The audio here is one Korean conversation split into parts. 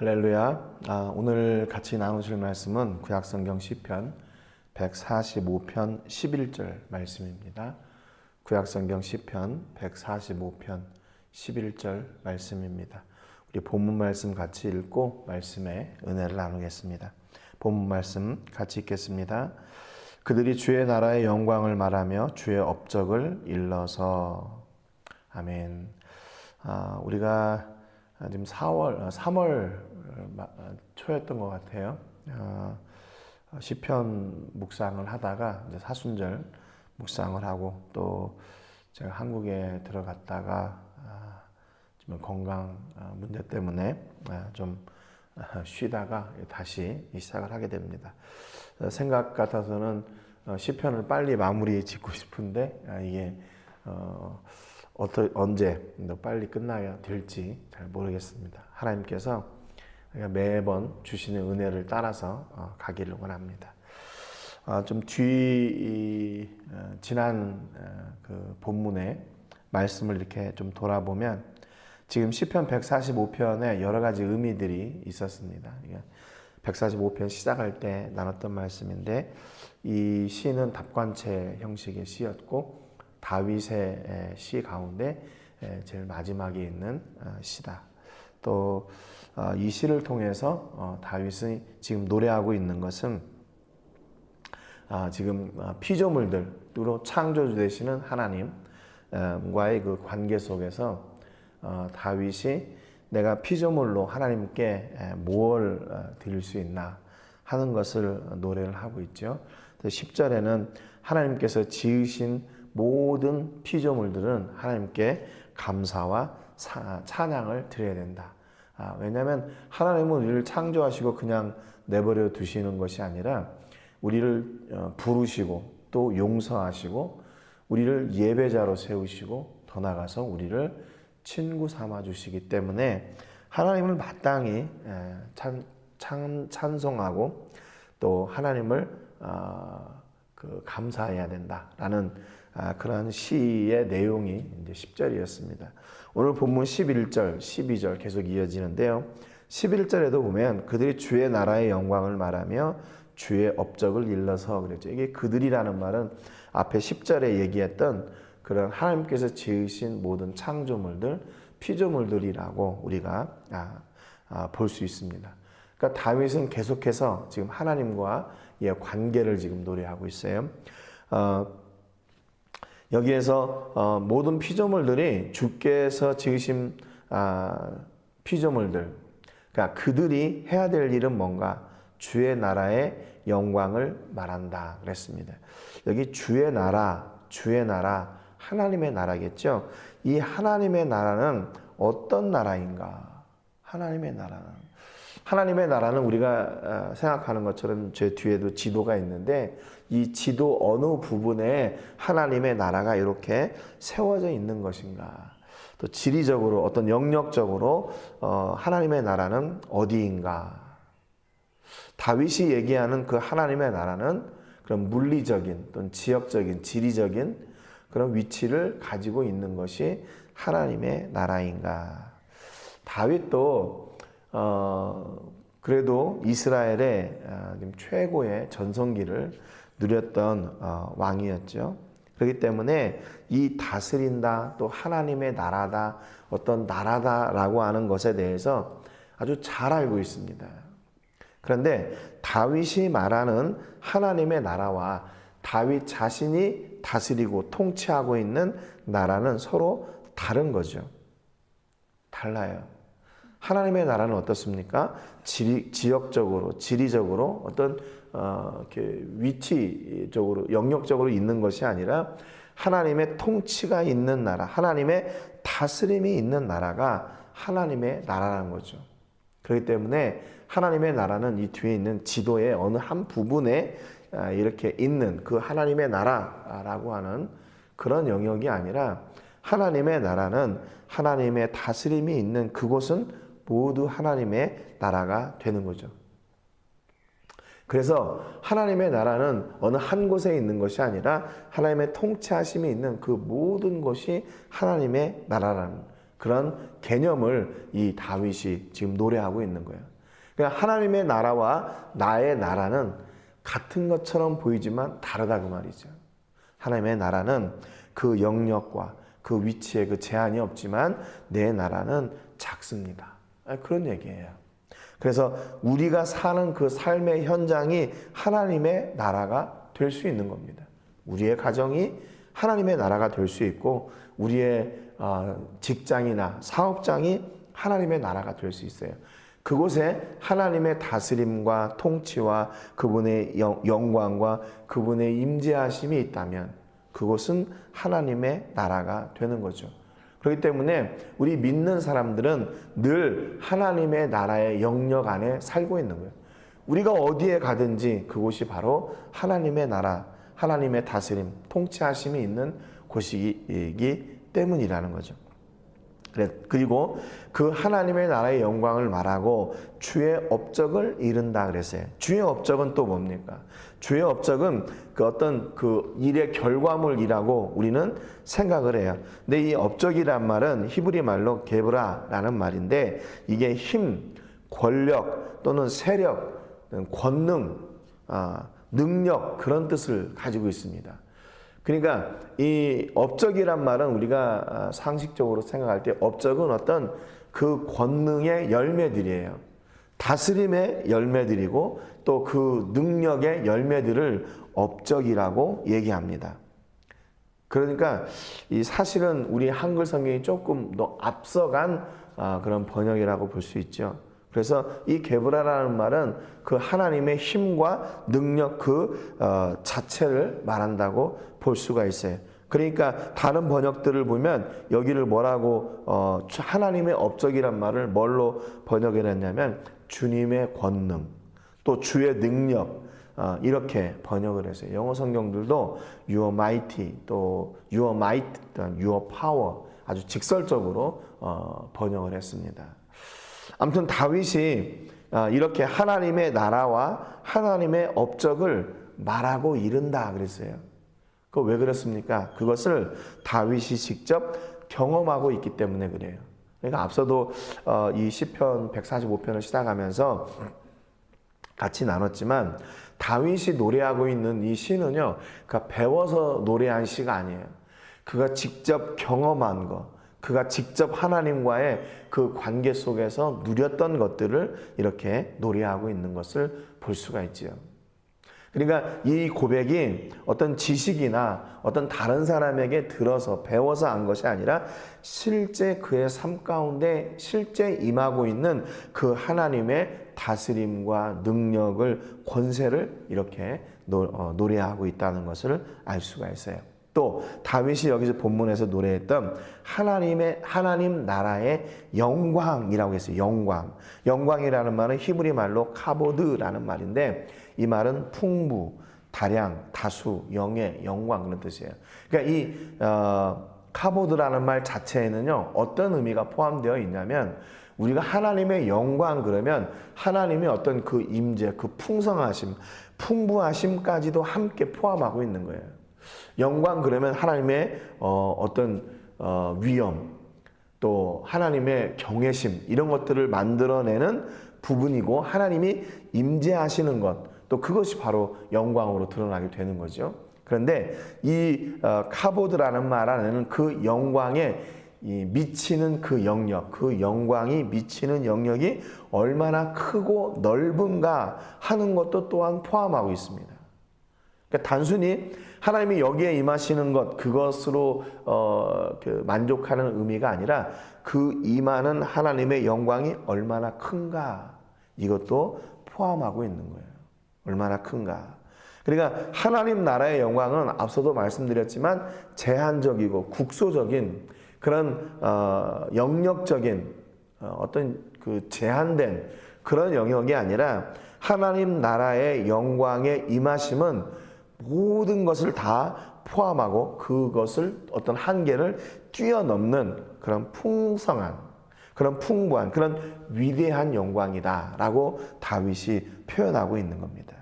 할렐루야. 아, 오늘 같이 나누실 말씀은 구약성경 시편 145편 11절 말씀입니다. 구약성경 시편 145편 11절 말씀입니다. 우리 본문 말씀 같이 읽고 말씀의 은혜를 나누겠습니다. 본문 말씀 같이 읽겠습니다. 그들이 주의 나라의 영광을 말하며 주의 업적을 일러서 아멘. 아, 우리가 지금 4월, 3월 초였던 것 같아요. 어, 시편 묵상을 하다가 이제 사순절 묵상을 하고 또 제가 한국에 들어갔다가 아, 좀 건강 아, 문제 때문에 아, 좀 쉬다가 다시 시작을 하게 됩니다. 어, 생각 같아서는 어, 시편을 빨리 마무리 짓고 싶은데 이게 어 떠, 언제 빨리 끝나야 될지 잘 모르겠습니다. 하나님께서 매번 주시는 은혜를 따라서 어, 가기를 원합니다. 아, 좀 뒤, 어, 지난 어, 그 본문의 말씀을 이렇게 좀 돌아보면 지금 시편 145편에 여러 가지 의미들이 있었습니다. 145편 시작할 때 나눴던 말씀인데 이 시는 답관체 형식의 시였고 다윗의 시 가운데 제일 마지막에 있는 시다. 또 이 시를 통해서 어, 다윗이 지금 노래하고 있는 것은 아, 지금 어, 피조물들로 창조주 되시는 하나님과의 그 관계 속에서 어, 다윗이 내가 피조물로 하나님께 뭘 드릴 수 있나 하는 것을 노래를 하고 있죠. 10절에는 하나님께서 지으신 모든 피조물들은 하나님께 감사와 찬양을 드려야 된다. 아, 왜냐하면 하나님은 우리를 창조하시고 그냥 내버려 두시는 것이 아니라 우리를 어, 부르시고 또 용서하시고 우리를 예배자로 세우시고 더 나가서 우리를 친구 삼아 주시기 때문에 하나님을 마땅히 찬, 찬, 찬송하고 또 하나님을 어, 그 감사해야 된다라는 아, 그러한 시의 내용이 이제 10절이었습니다. 오늘 본문 11절, 12절 계속 이어지는데요. 11절에도 보면 그들이 주의 나라의 영광을 말하며 주의 업적을 일러서 그랬죠. 이게 그들이라는 말은 앞에 10절에 얘기했던 그런 하나님께서 지으신 모든 창조물들, 피조물들이라고 우리가 아, 아, 볼 수 있습니다. 그러니까 다윗은 계속해서 지금 하나님과 의 관계를 지금 노래하고 있어요. 어, 여기에서 어, 모든 피조물들이 주께서 지으신 아, 피조물들, 그러니까 그들이 해야 될 일은 뭔가 주의 나라의 영광을 말한다 그랬습니다. 여기 주의 나라, 주의 나라, 하나님의 나라겠죠. 이 하나님의 나라는 어떤 나라인가? 하나님의 나라는 하나님의 나라는 우리가 어, 생각하는 것처럼 제 뒤에도 지도가 있는데 이 지도 어느 부분에 하나님의 나라가 이렇게 세워져 있는 것인가? 또 지리적으로 어떤 영역적으로 어, 하나님의 나라는 어디인가? 다윗이 얘기하는 그 하나님의 나라는 그런 물리적인 또는 지역적인 지리적인 그런 위치를 가지고 있는 것이 하나님의 나라인가? 다윗도 어, 그래도 이스라엘의 어, 최고의 전성기를 누렸던 어, 왕이었죠. 그렇기 때문에 이 다스린다 또 하나님의 나라다 어떤 나라다라고 하는 것에 대해서 아주 잘 알고 있습니다. 그런데 다윗이 말하는 하나님의 나라와 다윗 자신이 다스리고 통치하고 있는 나라는 서로 다른 거죠. 달라요. 하나님의 나라는 어떻습니까? 지 지역적으로, 지리적으로 어떤 어, 이렇게 위치적으로, 영역적으로 있는 것이 아니라 하나님의 통치가 있는 나라, 하나님의 다스림이 있는 나라가 하나님의 나라라는 거죠. 그렇기 때문에 하나님의 나라는 이 뒤에 있는 지도의 어느 한 부분에 아, 이렇게 있는 그 하나님의 나라라고 하는 그런 영역이 아니라 하나님의 나라는 하나님의 다스림이 있는 그곳은 모두 하나님의 나라가 되는 거죠. 그래서 하나님의 나라는 어느 한 곳에 있는 것이 아니라 하나님의 통치하심이 있는 그 모든 것이 하나님의 나라라는 그런 개념을 이 다윗이 지금 노래하고 있는 거예요. 그러니까 하나님의 나라와 나의 나라는 같은 것처럼 보이지만 다르다 그 말이죠. 하나님의 나라는 그 영역과 그 위치에 그 제한이 없지만 내 나라는 작습니다. 아, 그런 얘기예요. 그래서 우리가 사는 그 삶의 현장이 하나님의 나라가 될 수 있는 겁니다. 우리의 가정이 하나님의 나라가 될 수 있고 우리의 어, 직장이나 사업장이 하나님의 나라가 될 수 있어요. 그곳에 하나님의 다스림과 통치와 그분의 영- 영광과 그분의 임재하심이 있다면 그곳은 하나님의 나라가 되는 거죠. 그렇기 때문에 우리 믿는 사람들은 늘 하나님의 나라의 영역 안에 살고 있는 거예요. 우리가 어디에 가든지 그곳이 바로 하나님의 나라, 하나님의 다스림, 통치하심이 있는 곳이기 때문이라는 거죠. 그리고 그 하나님의 나라의 영광을 말하고 주의 업적을 이룬다 그랬어요. 주의 업적은 또 뭡니까? 주의 업적은 그 어떤 그 일의 결과물이라고 우리는 생각을 해요. 근데 이 업적이란 말은 히브리 말로 게브라라는 말인데 이게 힘, 권력 또는 세력, 권능, 아, 능력 그런 뜻을 가지고 있습니다. 그러니까 이 업적이란 말은 우리가 아, 상식적으로 생각할 때 업적은 어떤 그 권능의 열매들이에요. 다스림의 열매들이고 또 그 능력의 열매들을 업적이라고 얘기합니다. 그러니까 이 사실은 우리 한글 성경이 조금 더 앞서간 아, 그런 번역이라고 볼 수 있죠. 그래서 이 게브라라는 말은 그 하나님의 힘과 능력 그 어, 자체를 말한다고 볼 수가 있어요. 그러니까 다른 번역들을 보면 여기를 뭐라고 어, 하나님의 업적이란 말을 뭘로 번역을 했냐면 주님의 권능 또 주의 능력 어, 이렇게 번역을 했어요. 영어 성경들도 your mighty 또 your might, your power 아주 직설적으로 어, 번역을 했습니다. 아무튼 다윗이 아, 이렇게 하나님의 나라와 하나님의 업적을 말하고 이른다 그랬어요. 그 왜 그렇습니까? 그것을 다윗이 직접 경험하고 있기 때문에 그래요. 그러니까 앞서도 어, 이 시편 145편을 시작하면서 같이 나눴지만 다윗이 노래하고 있는 이 시는요, 그가 배워서 노래한 시가 아니에요. 그가 직접 경험한 것, 그가 직접 하나님과의 그 관계 속에서 누렸던 것들을 이렇게 노래하고 있는 것을 볼 수가 있지요. 그러니까 이 고백이 어떤 지식이나 어떤 다른 사람에게 들어서 배워서 한 것이 아니라 실제 그의 삶 가운데 실제 임하고 있는 그 하나님의 다스림과 능력을 권세를 이렇게 노, 어, 노래하고 있다는 것을 알 수가 있어요. 또 다윗이 여기서 본문에서 노래했던 하나님의 하나님 나라의 영광이라고 했어요. 영광. 영광이라는 말은 히브리 말로 카보드라는 말인데 이 말은 풍부, 다량, 다수, 영예, 영광 그런 뜻이에요. 그러니까 이 어, 카보드라는 말 자체에는요 어떤 의미가 포함되어 있냐면 우리가 하나님의 영광 그러면 하나님의 어떤 그 임재, 그 풍성하심, 풍부하심까지도 함께 포함하고 있는 거예요. 영광 그러면 하나님의 어, 어떤 어, 위엄, 또 하나님의 경외심 이런 것들을 만들어내는 부분이고 하나님이 임재하시는 것, 또 그것이 바로 영광으로 드러나게 되는 거죠. 그런데 이 어, 카보드라는 말 안에는 그 영광에 이 미치는 그 영역, 그 영광이 미치는 영역이 얼마나 크고 넓은가 하는 것도 또한 포함하고 있습니다. 그러니까 단순히 하나님이 여기에 임하시는 것 그것으로 어, 그 만족하는 의미가 아니라 그 임하는 하나님의 영광이 얼마나 큰가 이것도 포함하고 있는 거예요. 얼마나 큰가. 그러니까 하나님 나라의 영광은 앞서도 말씀드렸지만 제한적이고 국소적인 그런 어, 영역적인 어, 어떤 그 제한된 그런 영역이 아니라 하나님 나라의 영광의 임하심은 모든 것을 다 포함하고 그것을 어떤 한계를 뛰어넘는 그런 풍성한 그런 풍부한 그런 위대한 영광이다라고 다윗이 표현하고 있는 겁니다.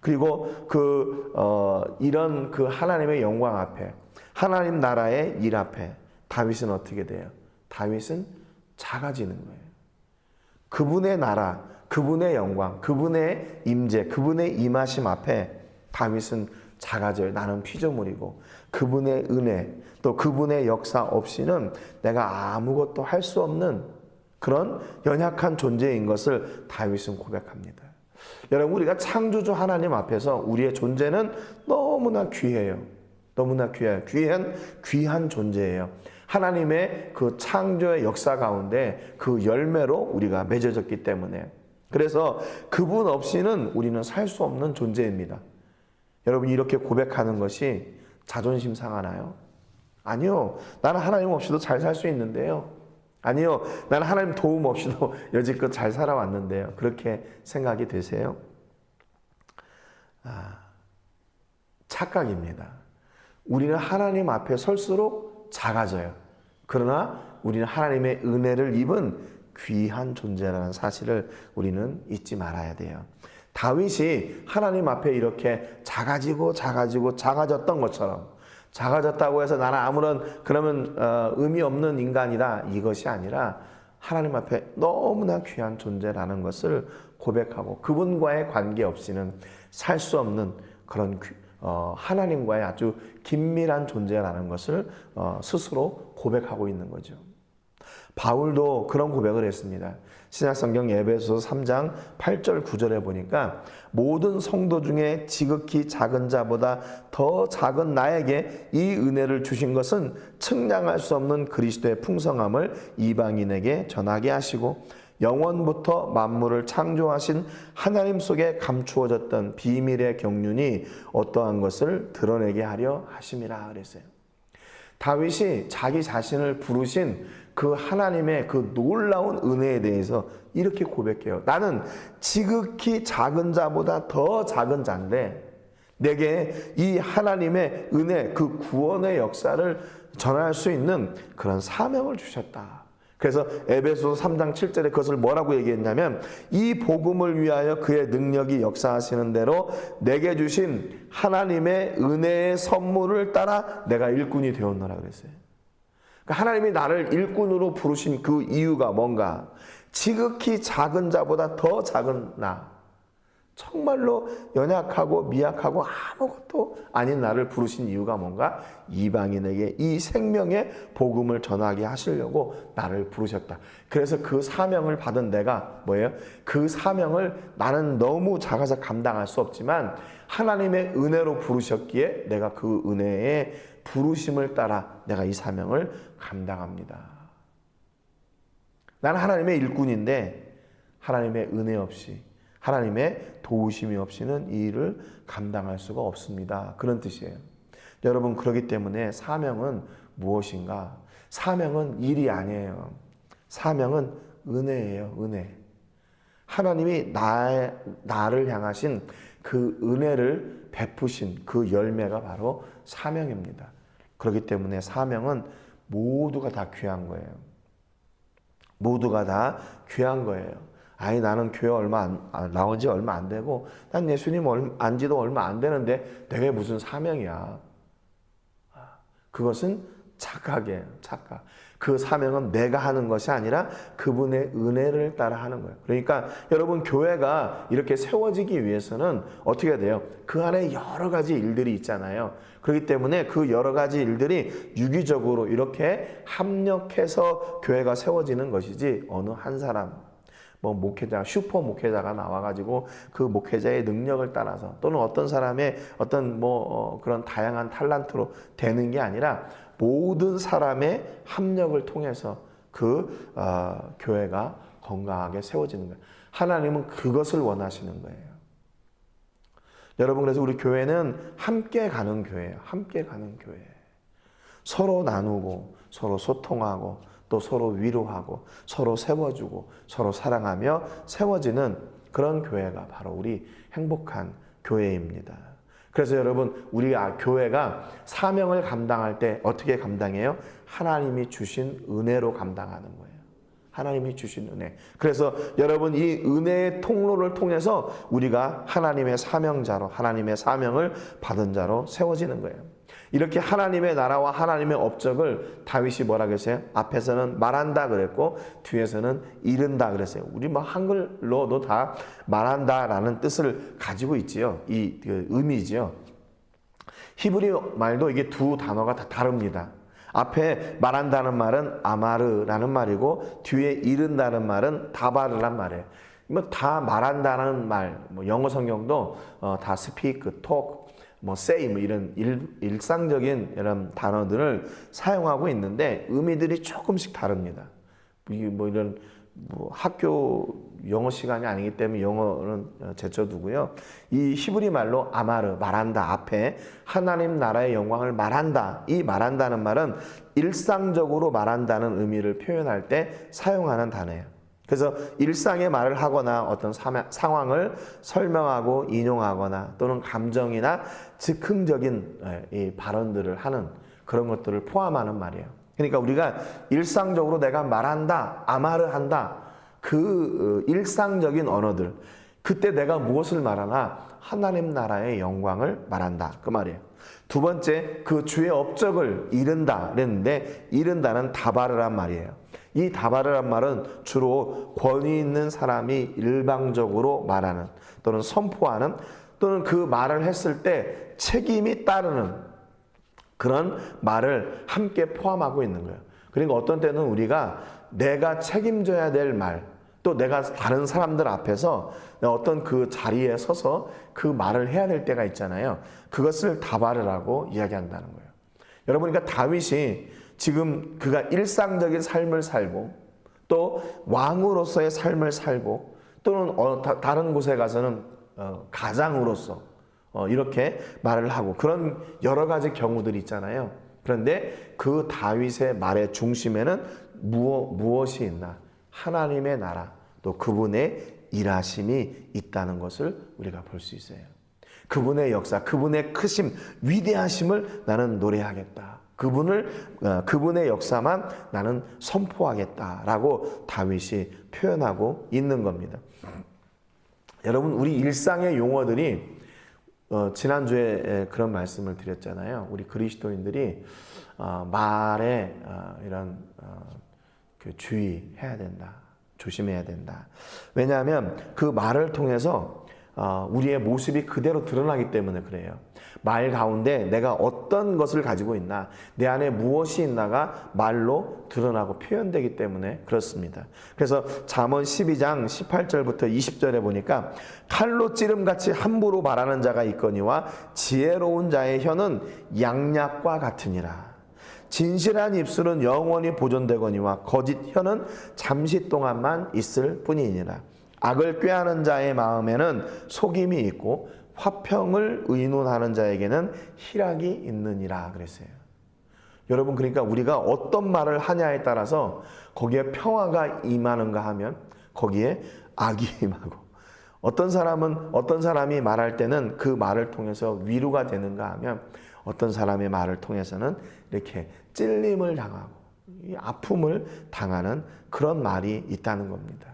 그리고 그 어, 이런 그 하나님의 영광 앞에 하나님 나라의 일 앞에 다윗은 어떻게 돼요? 다윗은 작아지는 거예요. 그분의 나라, 그분의 영광, 그분의 임재, 그분의 임하심 앞에 다윗은 작아져요. 나는 피조물이고 그분의 은혜 또 그분의 역사 없이는 내가 아무것도 할 수 없는 그런 연약한 존재인 것을 다윗은 고백합니다. 여러분 우리가 창조주 하나님 앞에서 우리의 존재는 너무나 귀해요. 너무나 귀해요. 귀한 귀한 존재예요. 하나님의 그 창조의 역사 가운데 그 열매로 우리가 맺어졌기 때문에 그래서 그분 없이는 우리는 살 수 없는 존재입니다. 여러분 이렇게 고백하는 것이 자존심 상하나요? 아니요. 나는 하나님 없이도 잘 살 수 있는데요. 아니요. 나는 하나님 도움 없이도 여지껏 잘 살아왔는데요. 그렇게 생각이 되세요? 아, 착각입니다. 우리는 하나님 앞에 설수록 작아져요. 그러나 우리는 하나님의 은혜를 입은 귀한 존재라는 사실을 우리는 잊지 말아야 돼요. 다윗이 하나님 앞에 이렇게 작아지고 작아지고 작아졌던 것처럼 작아졌다고 해서 나는 아무런 그러면 어, 의미 없는 인간이다 이것이 아니라 하나님 앞에 너무나 귀한 존재라는 것을 고백하고 그분과의 관계 없이는 살 수 없는 그런 귀- 어, 하나님과의 아주 긴밀한 존재라는 것을 어, 스스로 고백하고 있는 거죠. 바울도 그런 고백을 했습니다. 신약성경 예배소 3장 8절 9절에 보니까 모든 성도 중에 지극히 작은 자보다 더 작은 나에게 이 은혜를 주신 것은 측량할 수 없는 그리스도의 풍성함을 이방인에게 전하게 하시고 영원부터 만물을 창조하신 하나님 속에 감추어졌던 비밀의 경륜이 어떠한 것을 드러내게 하려 하심이라 그랬어요. 다윗이 자기 자신을 부르신 그 하나님의 그 놀라운 은혜에 대해서 이렇게 고백해요. 나는 지극히 작은 자보다 더 작은 자인데 내게 이 하나님의 은혜, 그 구원의 역사를 전할 수 있는 그런 사명을 주셨다. 그래서 에베소 3장 7절에 그것을 뭐라고 얘기했냐면 이 복음을 위하여 그의 능력이 역사하시는 대로 내게 주신 하나님의 은혜의 선물을 따라 내가 일꾼이 되었노라 그랬어요. 그러니까 하나님이 나를 일꾼으로 부르신 그 이유가 뭔가 지극히 작은 자보다 더 작은 나 정말로 연약하고 미약하고 아무것도 아닌 나를 부르신 이유가 뭔가 이방인에게 이 생명의 복음을 전하게 하시려고 나를 부르셨다. 그래서 그 사명을 받은 내가 뭐예요? 그 사명을 나는 너무 작아서 감당할 수 없지만 하나님의 은혜로 부르셨기에 내가 그 은혜의 부르심을 따라 내가 이 사명을 감당합니다. 나는 하나님의 일꾼인데 하나님의 은혜 없이 하나님의 도우심이 없이는 이 일을 감당할 수가 없습니다. 그런 뜻이에요. 여러분 그렇기 때문에 사명은 무엇인가? 사명은 일이 아니에요. 사명은 은혜예요. 은혜. 하나님이 나, 나를 향하신 그 은혜를 베푸신 그 열매가 바로 사명입니다. 그렇기 때문에 사명은 모두가 다 귀한 거예요. 모두가 다 귀한 거예요. 아니 나는 교회 얼마 안, 아, 나온 지 얼마 안 되고 난 예수님 얼- 안지도 얼마 안 되는데 내게 무슨 사명이야. 아, 그것은 착각이에요. 착각. 그 사명은 내가 하는 것이 아니라 그분의 은혜를 따라 하는 거예요. 그러니까 여러분 교회가 이렇게 세워지기 위해서는 어떻게 돼요? 그 안에 여러 가지 일들이 있잖아요. 그렇기 때문에 그 여러 가지 일들이 유기적으로 이렇게 합력해서 교회가 세워지는 것이지 어느 한 사람 뭐 목회자 슈퍼 목회자가 나와가지고 그 목회자의 능력을 따라서 또는 어떤 사람의 어떤 뭐 어, 그런 다양한 탈란트로 되는 게 아니라 모든 사람의 합력을 통해서 그 어, 교회가 건강하게 세워지는 거예요. 하나님은 그것을 원하시는 거예요. 여러분 그래서 우리 교회는 함께 가는 교회예요. 함께 가는 교회. 서로 나누고 서로 소통하고 또 서로 위로하고 서로 세워주고 서로 사랑하며 세워지는 그런 교회가 바로 우리 행복한 교회입니다. 그래서 여러분 우리 아, 교회가 사명을 감당할 때 어떻게 감당해요? 하나님이 주신 은혜로 감당하는 거예요. 하나님이 주신 은혜. 그래서 여러분 이 은혜의 통로를 통해서 우리가 하나님의 사명자로 하나님의 사명을 받은 자로 세워지는 거예요. 이렇게 하나님의 나라와 하나님의 업적을 다윗이 뭐라 그랬어요? 앞에서는 말한다 그랬고 뒤에서는 이른다 그랬어요. 우리 뭐 한글로도 다 말한다라는 뜻을 가지고 있지요. 이 그 의미지요. 히브리 말도 이게 두 단어가 다 다릅니다. 앞에 말한다는 말은 아마르라는 말이고 뒤에 이른다는 말은 다바르란 말이에요. 뭐다 말한다는 말, 뭐 영어 성경도 어, 다 스피크, 톡, 뭐 say 뭐 이런 일, 일상적인 이런 단어들을 사용하고 있는데 의미들이 조금씩 다릅니다. 뭐 이런 뭐 학교 영어 시간이 아니기 때문에 영어는 어, 제쳐두고요. 이 히브리 말로 아마르 말한다 앞에 하나님 나라의 영광을 말한다. 이 말한다는 말은 일상적으로 말한다는 의미를 표현할 때 사용하는 단어예요. 그래서 일상의 말을 하거나 어떤 상황을 설명하고 인용하거나 또는 감정이나 즉흥적인 예, 이 발언들을 하는 그런 것들을 포함하는 말이에요. 그러니까 우리가 일상적으로 내가 말한다, 아마르 한다, 그 어, 일상적인 언어들, 그때 내가 무엇을 말하나 하나님 나라의 영광을 말한다. 그 말이에요. 두 번째, 그 주의 업적을 이른다 그랬는데 이른다는 다바르란 말이에요. 이 다바르란 말은 주로 권위 있는 사람이 일방적으로 말하는 또는 선포하는 또는 그 말을 했을 때 책임이 따르는 그런 말을 함께 포함하고 있는 거예요. 그러니까 어떤 때는 우리가 내가 책임져야 될 말, 또 내가 다른 사람들 앞에서 어떤 그 자리에 서서 그 말을 해야 될 때가 있잖아요. 그것을 다바르라고 이야기한다는 거예요. 여러분, 그러니까 다윗이 지금 그가 일상적인 삶을 살고 또 왕으로서의 삶을 살고 또는 어, 다, 다른 곳에 가서는 어, 가장으로서 어, 이렇게 말을 하고 그런 여러 가지 경우들이 있잖아요. 그런데 그 다윗의 말의 중심에는 무엇, 무엇이 있나? 하나님의 나라, 또 그분의 일하심이 있다는 것을 우리가 볼 수 있어요. 그분의 역사, 그분의 크심, 위대하심을 나는 노래하겠다. 그분을 어, 그분의 역사만 나는 선포하겠다라고 다윗이 표현하고 있는 겁니다. 여러분 우리 일상의 용어들이 어, 지난주에 에, 그런 말씀을 드렸잖아요. 우리 그리스도인들이 어, 말에 어, 이런 어, 그 주의해야 된다. 조심해야 된다. 왜냐하면 그 말을 통해서 어, 우리의 모습이 그대로 드러나기 때문에 그래요. 말 가운데 내가 어떤 것을 가지고 있나, 내 안에 무엇이 있나가 말로 드러나고 표현되기 때문에 그렇습니다. 그래서 잠언 12장 18절부터 20절에 보니까 칼로 찌름같이 함부로 말하는 자가 있거니와 지혜로운 자의 혀는 양약과 같으니라. 진실한 입술은 영원히 보존되거니와 거짓 혀는 잠시 동안만 있을 뿐이니라. 악을 꾀하는 자의 마음에는 속임이 있고 화평을 의논하는 자에게는 희락이 있느니라 그랬어요. 여러분 그러니까 우리가 어떤 말을 하냐에 따라서 거기에 평화가 임하는가 하면 거기에 악이 임하고 어떤 사람은 어떤 사람이 말할 때는 그 말을 통해서 위로가 되는가 하면 어떤 사람의 말을 통해서는 이렇게 찔림을 당하고 이 아픔을 당하는 그런 말이 있다는 겁니다.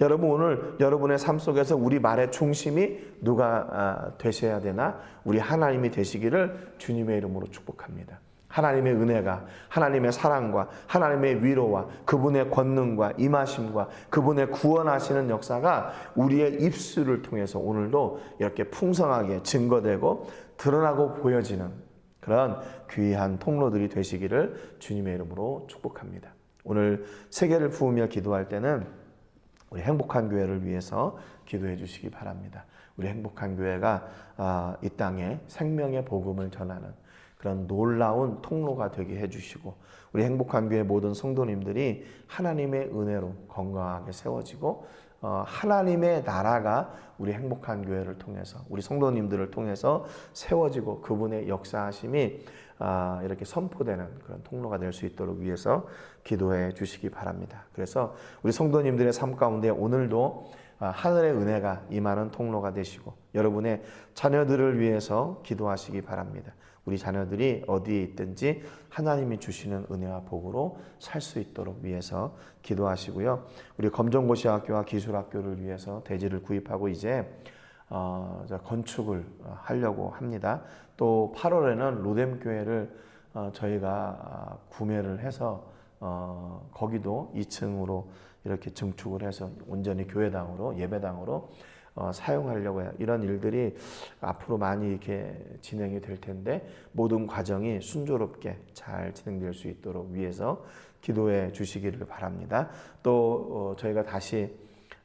여러분 오늘 여러분의 삶 속에서 우리 말의 중심이 누가 아, 되셔야 되나? 우리 하나님이 되시기를 주님의 이름으로 축복합니다. 하나님의 은혜가 하나님의 사랑과 하나님의 위로와 그분의 권능과 임하심과 그분의 구원하시는 역사가 우리의 입술을 통해서 오늘도 이렇게 풍성하게 증거되고 드러나고 보여지는 그런 귀한 통로들이 되시기를 주님의 이름으로 축복합니다. 오늘 세계를 부으며 기도할 때는 우리 행복한 교회를 위해서 기도해 주시기 바랍니다. 우리 행복한 교회가 아, 이 땅에 생명의 복음을 전하는 그런 놀라운 통로가 되게 해주시고 우리 행복한 교회 모든 성도님들이 하나님의 은혜로 건강하게 세워지고 어, 하나님의 나라가 우리 행복한 교회를 통해서 우리 성도님들을 통해서 세워지고 그분의 역사하심이 아, 이렇게 선포되는 그런 통로가 될 수 있도록 위해서 기도해 주시기 바랍니다. 그래서 우리 성도님들의 삶 가운데 오늘도 아, 하늘의 은혜가 임하는 통로가 되시고 여러분의 자녀들을 위해서 기도하시기 바랍니다. 우리 자녀들이 어디에 있든지 하나님이 주시는 은혜와 복으로 살 수 있도록 위해서 기도하시고요. 우리 검정고시학교와 기술학교를 위해서 대지를 구입하고 이제 어, 저 건축을 어, 하려고 합니다. 또 8월에는 로뎀 교회를 어, 저희가 아, 구매를 해서 어, 거기도 2층으로 이렇게 증축을 해서 온전히 교회당으로 예배당으로 어, 사용하려고 해요. 이런 일들이 앞으로 많이 이렇게 진행이 될 텐데 모든 과정이 순조롭게 잘 진행될 수 있도록 위해서 기도해 주시기를 바랍니다. 또 어, 저희가 다시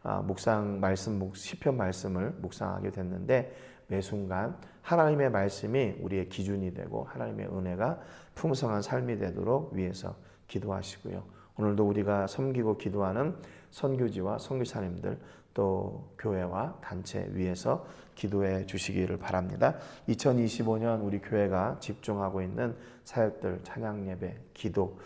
아, 묵상 말씀 묵 시편 말씀을 묵상하게 됐는데 매 순간 하나님의 말씀이 우리의 기준이 되고 하나님의 은혜가 풍성한 삶이 되도록 위해서 기도하시고요. 오늘도 우리가 섬기고 기도하는 선교지와 선교사님들 또 교회와 단체 위해서 기도해 주시기를 바랍니다. 2025년 우리 교회가 집중하고 있는 사역들 찬양 예배, 기도,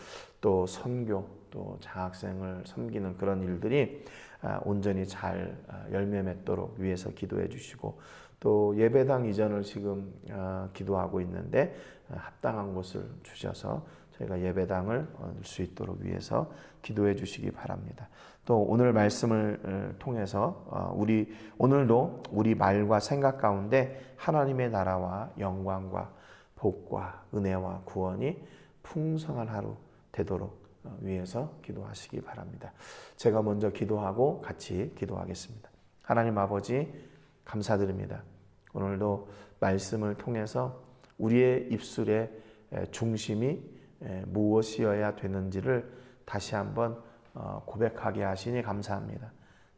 또 선교, 또 장학생을 섬기는 그런 일들이 아, 온전히 잘 아, 열매 맺도록 위해서 기도해 주시고 또 예배당 이전을 지금 아, 기도하고 있는데 합당한 곳을 주셔서 저희가 예배당을 얻을 수 있도록 위해서 기도해 주시기 바랍니다. 또 오늘 말씀을 어, 통해서 어, 우리 오늘도 우리 말과 생각 가운데 하나님의 나라와 영광과 복과 은혜와 구원이 풍성한 하루 되도록 어, 위해서 기도하시기 바랍니다. 제가 먼저 기도하고 같이 기도하겠습니다. 하나님 아버지 감사드립니다. 오늘도 말씀을 통해서 우리의 입술의 중심이 무엇이어야 되는지를 다시 한번 어, 고백하게 하시니 감사합니다.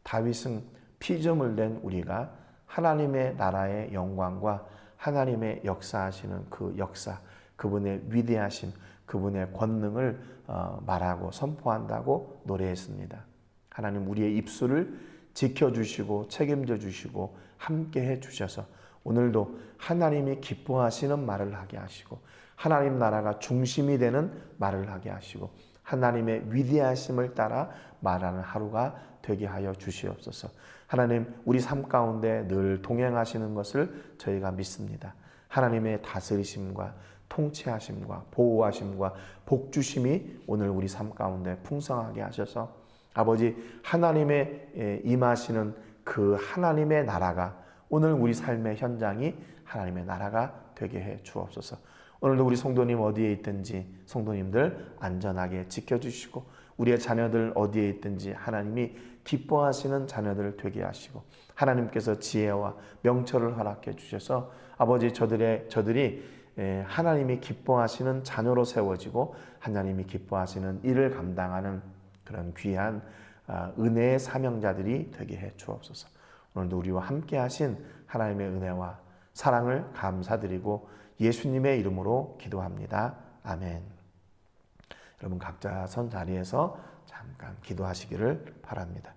다윗은 피조물 된 우리가 하나님의 나라의 영광과 하나님의 역사하시는 그 역사, 그분의 위대하심, 그분의 권능을 어, 말하고 선포한다고 노래했습니다. 하나님 우리의 입술을 지켜주시고 책임져 주시고 함께 해 주셔서 오늘도 하나님이 기뻐하시는 말을 하게 하시고 하나님 나라가 중심이 되는 말을 하게 하시고 하나님의 위대하심을 따라 말하는 하루가 되게 하여 주시옵소서. 하나님, 우리 삶 가운데 늘 동행하시는 것을 저희가 믿습니다. 하나님의 다스리심과 통치하심과 보호하심과 복주심이 오늘 우리 삶 가운데 풍성하게 하셔서 아버지 하나님의 임하시는 그 하나님의 나라가 오늘 우리 삶의 현장이 하나님의 나라가 되게 해 주옵소서. 오늘도 우리 성도님 어디에 있든지 성도님들 안전하게 지켜주시고 우리의 자녀들 어디에 있든지 하나님이 기뻐하시는 자녀들 되게 하시고 하나님께서 지혜와 명철을 허락해 주셔서 아버지 저들의 저들이 하나님이 기뻐하시는 자녀로 세워지고 하나님이 기뻐하시는 일을 감당하는 그런 귀한 아, 은혜의 사명자들이 되게 해 주옵소서. 오늘도 우리와 함께 하신 하나님의 은혜와 사랑을 감사드리고 예수님의 이름으로 기도합니다. 아멘. 여러분 각자 선 자리에서 잠깐 기도하시기를 바랍니다.